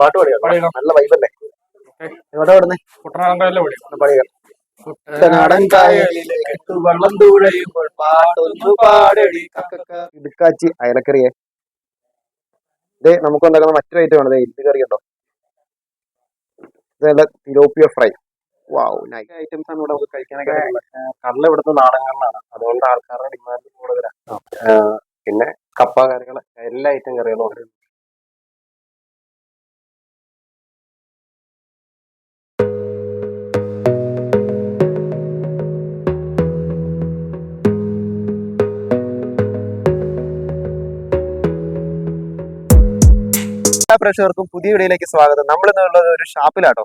പാട്ട് പാടിയോ? നല്ല വൈബല്ലേ എവിടെ വിടുന്നേ കുട്ടനാടല്ലേ വിളി പാടിയ? കുട്ടനാടൻ കായലിലേക്ക് വെള്ളം തുഴയുമ്പോൾ പാട്ടൊന്നു പാടടി. ഇടുക്കാച്ചി അയലക്കറിയെ. ഇതേ നമുക്ക് ഉണ്ടാക്കുന്ന മറ്റൊരു ഐറ്റം ആണ്. ഇഡ് കറി ഉണ്ടോ? ഇതല്ല tilapia fry. Wow nice items ആണ് ഇവിടെ നമുക്ക് കഴിക്കാനൊക്കെ കള്ള ഇവിടുത്തെ നാടകങ്ങളിലാണ് അതുകൊണ്ട് ആൾക്കാരുടെ ഡിമാൻഡ് കൂടുതലാണ് പിന്നെ കപ്പ കറികൾ എല്ലാ ഐറ്റം കറികളും പ്രേക്ഷകർക്കും പുതിയ വീഡിയോയിലേക്ക് സ്വാഗതം. നമ്മൾ ഇന്നുള്ളത് ഒരു ഷാപ്പിലാട്ടോ.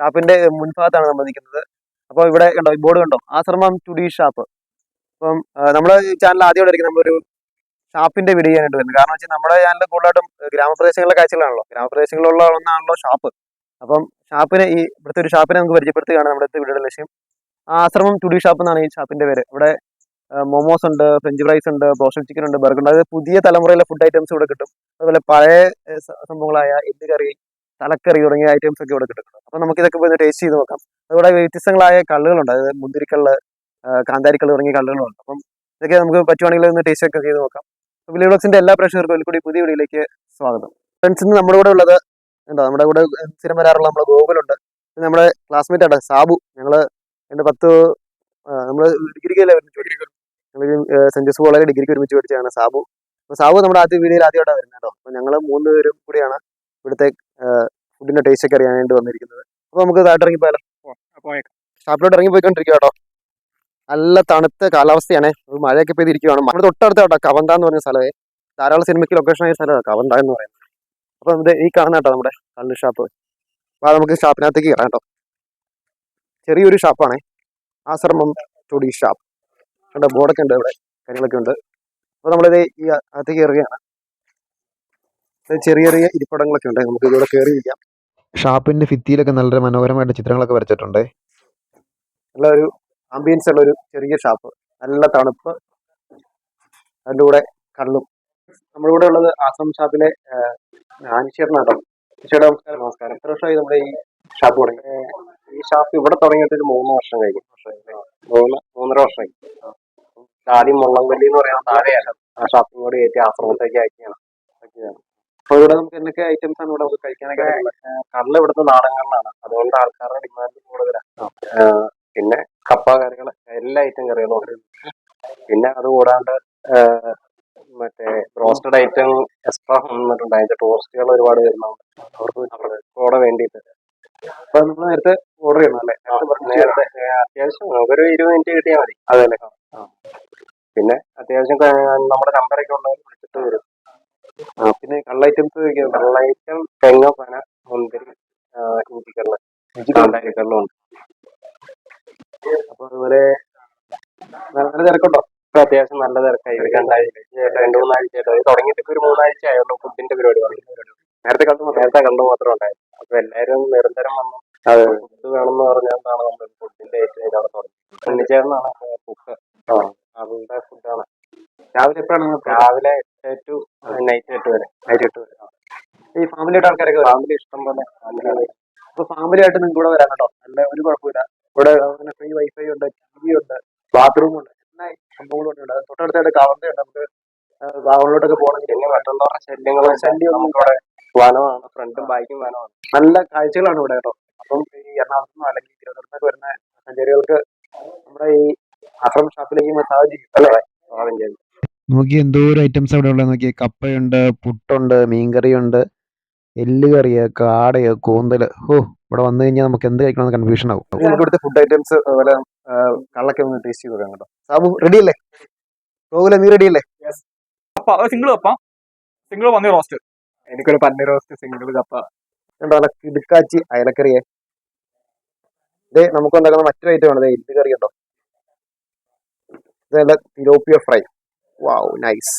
ഷാപ്പിന്റെ മുൻഭാഗത്താണ് നമ്മൾ നിൽക്കുന്നത്. അപ്പോൾ ഇവിടെ കണ്ടോ ബോർഡ് കണ്ടോ? ആശ്രമം ടുഡി ഷാപ്പ് അപ്പം നമ്മുടെ ചാനൽ ആദ്യമായിട്ട് ആയിരിക്കും നമ്മളൊരു ഷാപ്പിന്റെ വീഡിയോ ചെയ്യാനായിട്ട് വരുന്നത്. കാരണം വെച്ചാൽ നമ്മുടെ ചാനൽ കൂടുതലായിട്ടും ഗ്രാമപ്രദേശങ്ങളിലെ കാഴ്ചകളാണല്ലോ. ഗ്രാമപ്രദേശങ്ങളിലുള്ള ഒന്നാണല്ലോ ഷാപ്പ്. അപ്പം ഷാപ്പിനെ ഈ ഇവിടുത്തെ ഒരു ഷാപ്പിനെ നമുക്ക് പരിചയപ്പെടുത്തുകയാണ് നമ്മുടെ വീഡിയോയുടെ ലക്ഷ്യം. ആശ്രമം ടുഡി ഷാപ്പ് എന്നാണ് ഈ ഷാപ്പിന്റെ പേര്. ഇവിടെ മൊമോസ് ഉണ്ട് ഫ്രഞ്ച് ഫ്രൈസ് ഉണ്ട് ബ്രോഷൻ ചിക്കൻ ഉണ്ട് ബർഗർ ഉണ്ട്. അതായത് പുതിയ തലമുറയിലെ ഫുഡ് ഐറ്റംസ് ഇവിടെ കിട്ടും. അതുപോലെ പഴയ സംഭവങ്ങളായ എല്ല് കറി തലക്കറി തുടങ്ങിയ ഐറ്റംസ് ഒക്കെ ഇവിടെ കിട്ടും. അപ്പൊ നമുക്ക് ഇതൊക്കെ പോയി ടേസ്റ്റ് ചെയ്ത് നോക്കാം. അതുകൂടെ വ്യത്യസ്തങ്ങളായ കള്ളുകളുണ്ട്. അതായത് മുന്തിരിക്കള്ള് കാന്താരി കാന്താരിക്കള്ള് തുടങ്ങിയ കള്ളുകളുണ്ട്. അപ്പം ഇതൊക്കെ നമുക്ക് പറ്റുവാണെങ്കിൽ ഒന്ന് ടേസ്റ്റ് ഒക്കെ ചെയ്ത് നോക്കാം. വിലി ബ്ലോഗ്സിന്റെ എല്ലാ പ്രേക്ഷകർക്കും കൂടി പുതിയ വീഡിയോയിലേക്ക് സ്വാഗതം. ഫ്രണ്ട്സ് ഇന്ന് നമ്മുടെ കൂടെ ഉള്ളത് എന്താ? നമ്മുടെ കൂടെ സ്ഥിരം വരാറുള്ള നമ്മുടെ ഗോകുലുണ്ട്. നമ്മുടെ ക്ലാസ്മേറ്റ് ആണ് സാബു. ഞങ്ങൾ രണ്ട് പത്ത് നമ്മൾ ഡിഗ്രിക്ക് ഞങ്ങൾ സെന്റ് ജോസഫ് കോളേജ് ഡിഗ്രിക്ക് ഒരുമിച്ച് പഠിച്ചതാണ് സാബു. അപ്പൊ സാബു നമ്മുടെ ആദ്യ വീഡിയോയിൽ ആദ്യമായിട്ടാണ് വരുന്നത് കേട്ടോ. അപ്പൊ ഞങ്ങൾ മൂന്ന് പേരും കൂടിയാണ് ഇവിടുത്തെ ഫുഡിന്റെ ടേസ്റ്റ് ഒക്കെ അറിയാൻ വേണ്ടി വന്നിരിക്കുന്നത്. അപ്പോൾ നമുക്ക് താഴെ ഇറങ്ങി പോയാലോ? ഷാപ്പിലോട്ട് ഇറങ്ങി പോയിക്കൊണ്ടിരിക്കുക കേട്ടോ. നല്ല തണുത്ത കാലാവസ്ഥയാണ്. മഴയൊക്കെ പെയ്തിരിക്കുകയാണ് നമ്മുടെ തൊട്ടടുത്ത കേട്ടോ കവന്ത എന്ന് പറഞ്ഞ സ്ഥലമേ. ധാരാളം സിനിമയ്ക്ക് ലൊക്കേഷൻ ആയ സ്ഥലമാണ് കവന്ത എന്ന് പറയുന്നത്. അപ്പോൾ ഇത് ഈ കാണുന്ന കേട്ടോ നമ്മുടെ കള്ളു ഷാപ്പ്. അപ്പൊ അത് നമുക്ക് ഷാപ്പിനകത്തേക്ക് കയറാം കേട്ടോ. ചെറിയൊരു ഷാപ്പാണ്. ആശ്രമം ടുഡി ഷാപ്പ്. കണ്ട ബോർഡൊക്കെ ഉണ്ട് ഇവിടെ കാര്യങ്ങളൊക്കെ ഉണ്ട്. അപ്പൊ നമ്മളിത് ഈ അകത്ത് കയറുകയാണ്. ചെറിയ ചെറിയ ഇരിപ്പിടങ്ങളൊക്കെ ഉണ്ട്. നമുക്ക് ഇതിലൂടെ കയറി ഇരിക്കാം. ഷാപ്പിന്റെ ഭിത്തിയിലൊക്കെ നല്ല മനോഹരമായിട്ട് ചിത്രങ്ങളൊക്കെ വരച്ചിട്ടുണ്ട്. നല്ല ഒരു ആംബിയൻസ് ഉള്ള ഒരു ചെറിയ ഷാപ്പ്. നല്ല തണുപ്പ്. അതിന്റെ കൂടെ കള്ളും. നമ്മുടെ കൂടെ ഉള്ളത് ആശ്രം ഷാപ്പിലെ ആനിശ്വരനാട്ടോ ചേട്ടാ നമസ്കാരം. നമസ്കാരം. എത്ര വർഷമായി നമ്മുടെ ഈ ഷാപ്പ് തുടങ്ങി? ഈ ഷാപ്പ് ഇവിടെ തുടങ്ങിയിട്ട് ഒരു മൂന്ന് വർഷം കഴിഞ്ഞു. മൂന്ന് മൂന്നര വർഷമായി. ആദ്യം മുള്ളംകൊല്ലി എന്ന് പറയുന്ന താഴെയാണ് ആ ഷോപ്പിംഗ് കൂടി കയറ്റി ആശ്രമത്തേക്ക് അയക്കുകയാണ്. അപ്പൊ ഇവിടെ നമുക്ക് എന്തൊക്കെ ഐറ്റംസ് ആണ് ഇവിടെ കഴിക്കാനൊക്കെ കള്ള് ഇവിടുത്തെ നാടകങ്ങളിലാണ് അതുകൊണ്ട് ആൾക്കാരുടെ ഡിമാൻഡ് കൂടുതലാണ് പിന്നെ കപ്പ കറികൾ എല്ലാ ഐറ്റം കറികളും ഉണ്ട്. പിന്നെ അത് കൂടാണ്ട് മറ്റേ റോസ്റ്റഡ് ഐറ്റം എക്സ്ട്രാ വന്നിട്ടുണ്ട്. അതിന്റെ ടൂറിസ്റ്റുകൾ ഒരുപാട് വരുന്നുണ്ട്. അവർക്ക് വേണ്ടിയിട്ട്. അപ്പൊ നമ്മൾ നേരത്തെ ഓർഡർ ചെയ്യണം അല്ലേ നേരത്തെ അത്യാവശ്യം നമുക്കൊരു ഇരുപത് മിനിറ്റ് കിട്ടിയാൽ മതി. അതെ അല്ലേ. പിന്നെ അത്യാവശ്യം നമ്മുടെ നമ്പറൊക്കെ ഉള്ളവർ വിളിച്ചിട്ട് വരും. പിന്നെ കള്ള ഐറ്റംസ് കള്ള ഐറ്റം തെങ്ങ പന മുന്തിരി ഇഞ്ചിക്കള്ള. ഇഞ്ചിക്കള്ളും. ഉണ്ട് അപ്പൊ അതുപോലെ നല്ല തിരക്കുണ്ടോ? ഇപ്പൊ അത്യാവശ്യം നല്ല തിരക്കായി. രണ്ടാഴ്ച. രണ്ടു മൂന്നാഴ്ചയായിട്ട് ആയിട്ട്? തുടങ്ങിയിട്ട് ഒരു മൂന്നാഴ്ച ആയുള്ളൂ ഫുഡിന്റെ പരിപാടി നേരത്തെ കണ്ടു നേരത്തെ കണ്ടു മാത്രം ഉണ്ടായിരുന്നു. അപ്പൊ എല്ലാവരും നിരന്തരം വന്നു. അത്. ഫുഡ് വേണമെന്ന് പറഞ്ഞാണ് നമ്മൾ ഫുഡിന്റെ ഏറ്റവും ഇതാണ് തുടങ്ങി. ഉണ്ണിച്ചേർന്നാണ് കുക്ക് അവളുടെ ഫുഡാണ് രാവിലെ എപ്പോഴാണ് രാവിലെ എട്ട് ടു നൈറ്റ് എട്ട് വരെ. നൈറ്റ് എട്ട് വരെ. ഈ ഫാമിലിയായിട്ട് ആൾക്കാരൊക്കെ ഫാമിലി ഇഷ്ടം പോലെ അപ്പൊ ഫാമിലി ആയിട്ട് നിങ്ങൾ ഇവിടെ വരാൻ കേട്ടോ നല്ല ഒരു കുഴപ്പമില്ല. ഇവിടെ അങ്ങനെ ഫ്രീ വൈഫൈ ഉണ്ട് ടി വി ഉണ്ട് ബാത്റൂം ഉണ്ട് എല്ലാ സംഭവങ്ങളും ഉണ്ട് തൊട്ടടുത്തായിട്ട് കവന്തയുണ്ട് നമുക്ക് കാവളിലോട്ടൊക്കെ പോകണമെങ്കിൽ എന്നെ മറ്റുള്ളവരുടെ ശല്യങ്ങളും ശല്യം ഇവിടെ വനമാണ് ഫ്രണ്ടും ബാക്കും വനമാണ്. നല്ല കാഴ്ചകളാണ് ഇവിടെ കേട്ടോ. അപ്പം ഈ എറണാകുളത്തുനിന്നോ അല്ലെങ്കിൽ തിരുവനന്തപുരത്തൊക്കെ വരുന്ന സഞ്ചാരികൾക്ക് നമ്മുടെ ഈ ആശ്രമം ഷാപ്പിലേക്ക് മസാജ് അല്ലേ ചെയ്യും നോക്കി എന്തോരം ഐറ്റംസ് അവിടെ ഉള്ളത് നോക്കി. കപ്പയുണ്ട് പുട്ടുണ്ട് മീൻകറിയുണ്ട് എല്ലുകറിയ കാടയ കാടയോ കൂന്തൽ. ഓ ഇവിടെ വന്നു കഴിഞ്ഞാൽ നമുക്ക് എന്ത് കഴിക്കണമെന്ന് കൺഫ്യൂഷൻ ആവും. നമുക്ക് ഇവിടുത്തെ ഫുഡ് ഐറ്റംസ് അതുപോലെ കള്ളൊക്കെ ഒന്ന് ടേസ്റ്റ് ചെയ്ത് കേട്ടോ. സാബു റെഡി അല്ലേ? ഗോകുല നീ റെഡി അല്ലേ? സിംഗിൾ കപ്പ. സിംഗിൾ പന്നി റോസ്റ്റ് എനിക്കൊരു പന്നീർ റോസ്റ്റ് സിംഗിൾ കപ്പ. കണ്ടോ നല്ല കിടുക്കാച്ചി അയലക്കറിയെ. ഇത് നമുക്ക് ഉണ്ടാക്കുന്ന മറ്റൊരു ഐറ്റം ആണ്. ഇത് കറി ഉണ്ടോ? ഇത് നല്ല തിലോപ്പിയ ഫ്രൈ. Wow nice.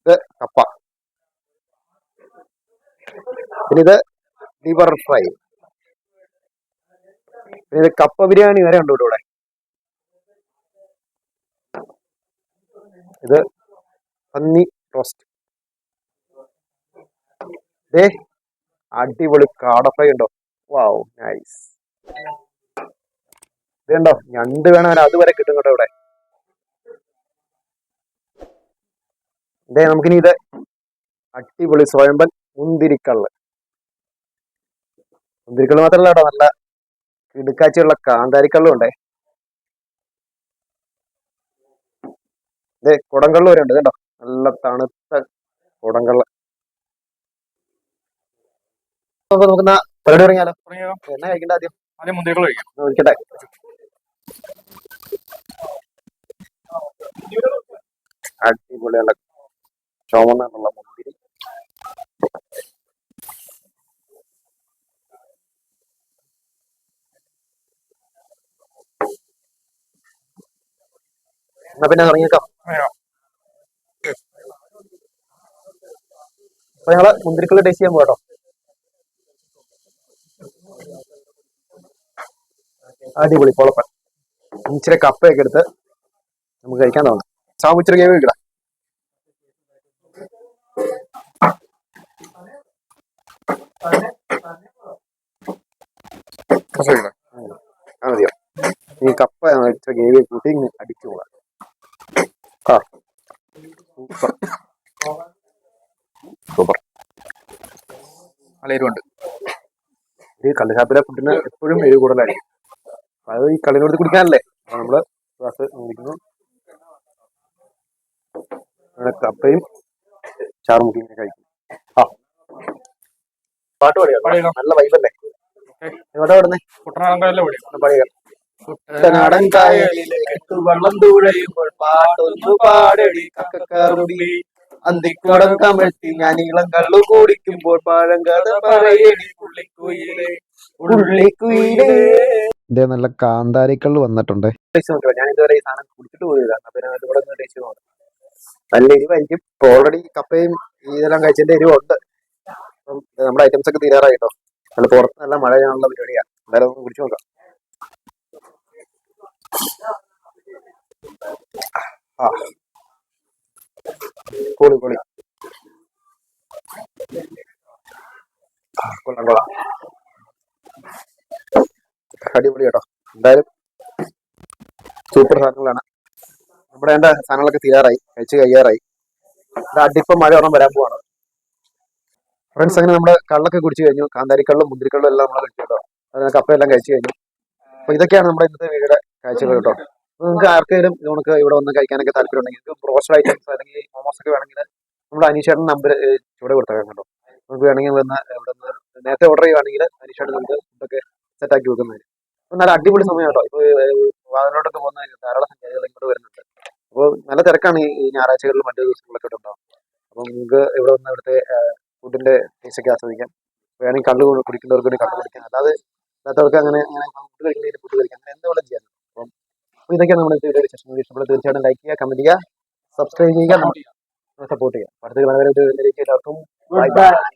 ഇത് കപ്പ. പിന്നെ ഇത് ലിവർ ഫ്രൈ. പിന്നെ ഇത് കപ്പ ബിരിയാണി വരെ ഉണ്ട് ഇവിടെ. ഇത് പന്നി റോസ്റ്റ്. ദേ അടിപൊളി കാട ഫ്രൈ ഉണ്ടോ? Wow nice. ഇത് കണ്ടോ ഞണ്ട് വേണം അതുവരെ കിട്ടും കേട്ടോ ഇവിടെ. ഇതേ നമുക്കിനി ഇത് അടിപൊളി സ്വയംബൻ മുന്തിരിക്കള്ള്. മുന്തിരിക്കള്ള് മാത്രമല്ല കേട്ടോ നല്ല കിടുക്കാച്ചിയുള്ള കാന്താരിക്കള്ളും ഉണ്ടേ. ഇതേ കുടങ്കള്ള് വരെ ഉണ്ട്. കേട്ടോ നല്ല തണുത്ത കുടങ്കള്ള് അപ്പൊ നമുക്ക് പരിപാടി തുടങ്ങിയാലോ? തുടങ്ങിയോ? എന്നാ കഴിക്കണ്ട ആദ്യം? ആദ്യം മുന്തിരിക്കൾ കഴിക്കാം. ഒഴിക്കട്ടെ. അടിപൊളിയുള്ള ചുമന്നുള്ള മുന്തിരി. എന്നാ പിന്നെ തുടങ്ങിയോ? അപ്പൊ ഞങ്ങൾ മുന്തിരിക്കുള്ള ടേസ്റ്റ് ചെയ്യാൻ പോകട്ടോ അടിപൊളി പൊളപ്പൻ ഇച്ചിരി കപ്പയൊക്കെ എടുത്ത് നമുക്ക് കഴിക്കാൻ തോന്നാം. സാബു ഇച്ചിരി കേവ് കിട്ടാം മതിയോ. ഈ കപ്പ ഇച്ചിരി കേവ് കൂട്ടി അടിച്ചു പോകാം. ആ. സൂപ്പർ. സൂപ്പർ. നല്ല ഈ കള്ളുഷാപ്പിലെ ഫുഡിന് എപ്പോഴും എരിവ് കൂടുതലായിരിക്കും. അത് ഈ കള്ളിനോട് കുടിക്കാനല്ലേ? ഗ്ലാസ് കുടിക്കുന്നു അങ്ങനെ കപ്പയും ചാറും ഇങ്ങനെ കഴിക്കും ആ. പാട്ട് പാടിയോ? നല്ല വൈബല്ലേ എവിടെ പാടുന്നേ? കുട്ടനാടൻ പാടിയ? കുട്ടനാടൻ കായലിലേക്ക് വെള്ളം തുഴയുമ്പോൾ പാട്ടൊന്നു പാടടി കക്കക്കറുമ്പി. അന്തിക്കുടം കമഴ്ത്തി ഞാൻ ഇളം കള്ളു കുടിക്കുമ്പോൾ കഥ പറയടി പുള്ളിക്കുയിലേ. പുള്ളിക്കുയിലേ. ഇതേ നല്ല കാന്താരിക്കള്ള് വന്നിട്ടുണ്ട്. നല്ല എരിവായിരിക്കും ഓൾറെഡി കപ്പയും ഇതെല്ലാം കഴിച്ചതിന്റെ എരിവുണ്ട് നമ്മുടെ ഐറ്റംസ് ഒക്കെ തീരാറായിട്ടോ. നല്ല പുറത്ത് നല്ല മഴ ചെയ്യാനുള്ള പരിപാടിയാണ് എന്തായാലും ഒന്ന് കുടിച്ചു നോക്കാം. ആ. പൊളി കൊള്ളാം കൊള്ളാം. അടിപൊളി കേട്ടോ എന്തായാലും സൂപ്പർ സാധനങ്ങളാണ്. നമ്മുടെ എന്റെ സാധനങ്ങളൊക്കെ തീരാറായി കഴിച്ച് കഴിയാറായി. ഇത് അടിപ്പം മഴ ഒരെണ്ണം വരാൻ പോവാണ്. ഫ്രണ്ട്സ് അങ്ങനെ നമ്മുടെ കള്ളൊക്കെ കുടിച്ചു കഴിഞ്ഞു. കാന്താരിക്കള്ളും മുന്തിരിക്കള്ളും എല്ലാം നമ്മൾ കഴിച്ചു കേട്ടോ. കപ്പയെല്ലാം കഴിച്ചു കഴിഞ്ഞു. അപ്പൊ ഇതൊക്കെയാണ് നമ്മുടെ ഇന്നത്തെ വീടിന്റെ കാഴ്ചകൾ കേട്ടോ. നിങ്ങൾക്ക് ആർക്കെങ്കിലും നമുക്ക് ഇവിടെ വന്ന് കഴിക്കാനൊക്കെ താല്പര്യം ഉണ്ടെങ്കിൽ ബ്രോസ്റ്റഡ് ഐറ്റംസ് അല്ലെങ്കിൽ മോമോസ് ഒക്കെ വേണമെങ്കിൽ നമ്മുടെ അനീഷേട്ടൻ നമ്പർ ഇവിടെ കൊടുത്തേക്കാം കേട്ടോ. നമുക്ക് വേണമെങ്കിൽ നേരത്തെ ഓർഡർ ചെയ്യുവാണെങ്കിൽ അനീഷേട്ടൻ നമുക്ക് ഫുഡൊക്കെ സെറ്റ് വെക്കുന്നവര്. നല്ല അടിപൊളി സമയം കേട്ടോ ഇപ്പൊ വാതിലോട്ടൊക്കെ പോകുന്ന ധാരാളം സഞ്ചാരികൾ ഇങ്ങോട്ട് വരുന്നുണ്ട്. അപ്പോൾ നല്ല തിരക്കാണ് ഈ ഞായറാഴ്ചകളിൽ മറ്റു ദിവസങ്ങളിലൊക്കെ ഇവിടെ ഉണ്ടാവും അപ്പം നിങ്ങൾക്ക് ഇവിടെ വന്ന് ഇവിടുത്തെ ഫുഡിന്റെ ടേസ്റ്റ് ഒക്കെ ആസ്വദിക്കാം. വേണമെങ്കിൽ കള്ള് കുടിക്കുന്നവർക്ക് വേണ്ടി കള്ള് കുടിക്കാം. അല്ലാതെ അല്ലാത്തവർക്ക് അങ്ങനെ അങ്ങനെ ഫുഡ് കഴിക്കുന്നതിന് ഫുഡ് കഴിക്കാം. അങ്ങനെ എന്ത് വേണം ചെയ്യാം. അപ്പം അപ്പോൾ ഇതൊക്കെയാണ് നമ്മുടെ വീഡിയോ വിശേഷങ്ങൾ. ഇഷ്ടപ്പെട്ട തീർച്ചയായിട്ടും ലൈക്ക് ചെയ്യുക കമന്റ് ചെയ്യുക സബ്സ്ക്രൈബ് ചെയ്യുക സപ്പോർട്ട് ചെയ്യുക. അടുത്ത എല്ലാവർക്കും ബൈ ബൈ